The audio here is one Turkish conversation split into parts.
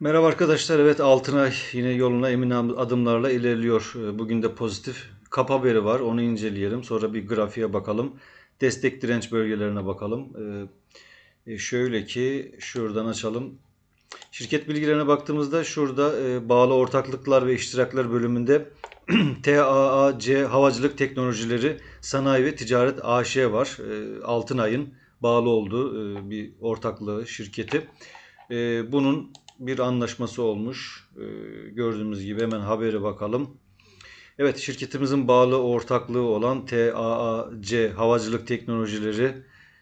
Merhaba arkadaşlar. Evet Altınay yine yoluna emin adımlarla ilerliyor. Ee, Bugün de pozitif kap haberi var. Onu inceleyelim. Sonra bir grafiğe bakalım. Destek direnç bölgelerine bakalım. Ee, e, Şöyle ki şuradan açalım. Şirket bilgilerine baktığımızda şurada e, bağlı ortaklıklar ve iştiraklar bölümünde TAAC Havacılık Teknolojileri Sanayi ve Ticaret AŞ var. E, Altınay'ın bağlı olduğu e, bir ortaklığı şirketi. Bunun bir anlaşması olmuş. E, Gördüğümüz gibi hemen haberi bakalım. Evet şirketimizin bağlı ortaklığı olan TAAC Havacılık Teknolojileri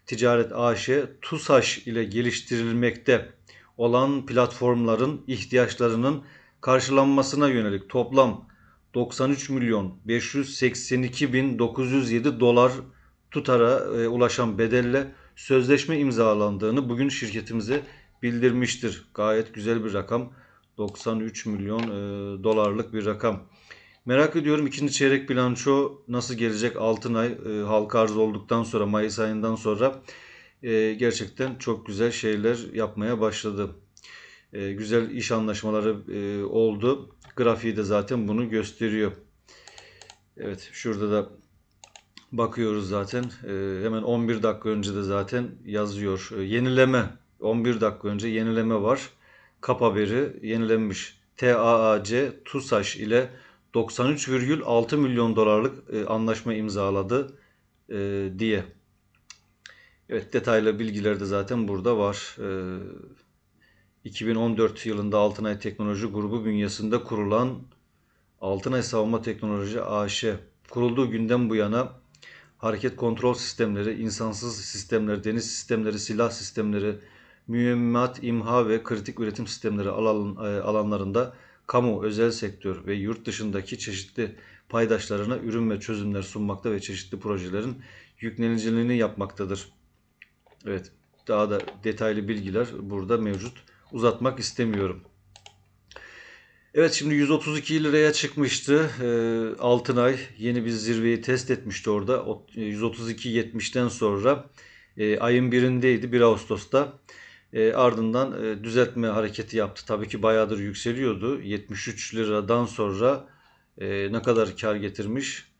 Ticaret AŞ TUSAŞ ile geliştirilmekte olan platformların ihtiyaçlarının karşılanmasına yönelik toplam 93 milyon 582 bin 907 dolar tutara e, ulaşan bedelle sözleşme imzalandığını bugün şirketimize bildirmiştir. Gayet güzel bir rakam. 93 milyon e, dolarlık bir rakam. Merak ediyorum ikinci çeyrek bilanço nasıl gelecek? Altın ay e, halka arz olduktan sonra Mayıs ayından sonra e, gerçekten çok güzel şeyler yapmaya başladı. E, güzel iş anlaşmaları e, oldu. Grafiği de zaten bunu gösteriyor. Evet şurada da bakıyoruz zaten. E, hemen 11 dakika önce de zaten yazıyor. E, yenileme 11 dakika önce yenileme var. Kap haberi yenilenmiş. TAAC TUSAŞ ile 93,6 milyon dolarlık e, anlaşma imzaladı e, diye. Evet detaylı bilgiler de zaten burada var. E, 2014 yılında Altınay Teknoloji Grubu bünyesinde kurulan Altınay Savunma Teknoloji AŞ kurulduğu günden bu yana hareket kontrol sistemleri, insansız sistemler, deniz sistemleri, silah sistemleri, mühimmat, imha ve kritik üretim sistemleri alan, e, alanlarında kamu, özel sektör ve yurt dışındaki çeşitli paydaşlarına ürün ve çözümler sunmakta ve çeşitli projelerin yükleniciliğini yapmaktadır. Evet, daha da detaylı bilgiler burada mevcut. Uzatmak istemiyorum. Evet şimdi 132 liraya çıkmıştı. Ee, Altınay yeni bir zirveyi test etmişti orada. 132.70'ten sonra e, ayın birindeydi 1 Ağustos'ta. E, ardından e, düzeltme hareketi yaptı. Tabii ki bayağıdır yükseliyordu. 73 liradan sonra e, ne kadar kar getirmiş?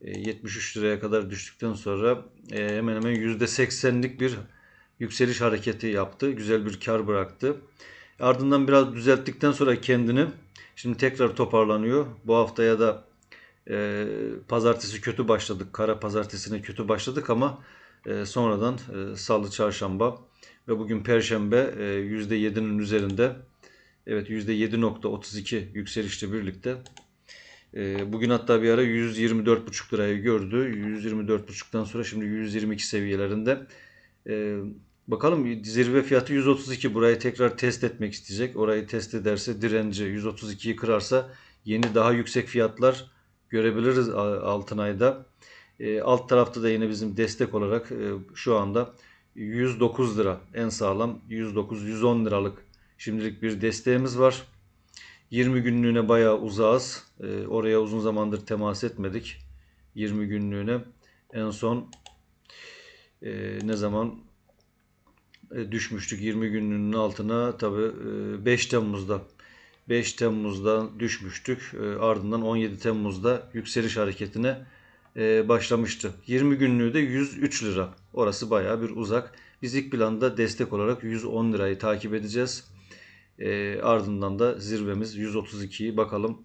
E, 73 liraya kadar düştükten sonra e, hemen hemen %80'lik bir yükseliş hareketi yaptı. Güzel bir kar bıraktı. Ardından biraz düzelttikten sonra kendini şimdi tekrar toparlanıyor. Bu haftaya da e, pazartesi kötü başladık. Kara pazartesine kötü başladık ama e, sonradan e, salı çarşamba ve bugün perşembe e, %7'nin üzerinde. Evet %7.32 yükselişle birlikte. E, bugün hatta bir ara 124,5 lirayı gördü. 124,5'tan sonra şimdi 122 seviyelerinde. E, bakalım zirve fiyatı 132. Burayı tekrar test etmek isteyecek. Orayı test ederse direnci 132'yi kırarsa yeni daha yüksek fiyatlar görebiliriz altın ayda. alt tarafta da yine bizim destek olarak şu anda 109 lira en sağlam 109-110 liralık şimdilik bir desteğimiz var. 20 günlüğüne bayağı uzağız. E, oraya uzun zamandır temas etmedik. 20 günlüğüne en son e, ne zaman e, düşmüştük 20 günlüğünün altına tabi e, 5 Temmuz'da 5 Temmuz'da düşmüştük. E, ardından 17 Temmuz'da yükseliş hareketine e, başlamıştı. 20 günlüğü de 103 lira. Orası baya bir uzak. Biz ilk planda destek olarak 110 lirayı takip edeceğiz. E, ardından da zirvemiz 132'yi bakalım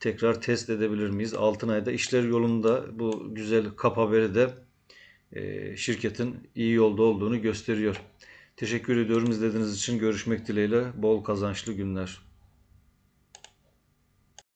tekrar test edebilir miyiz? Altın ayda işler yolunda bu güzel kap haberi de e, şirketin iyi yolda olduğunu gösteriyor. Teşekkür ediyorum izlediğiniz için. Görüşmek dileğiyle. Bol kazançlı günler.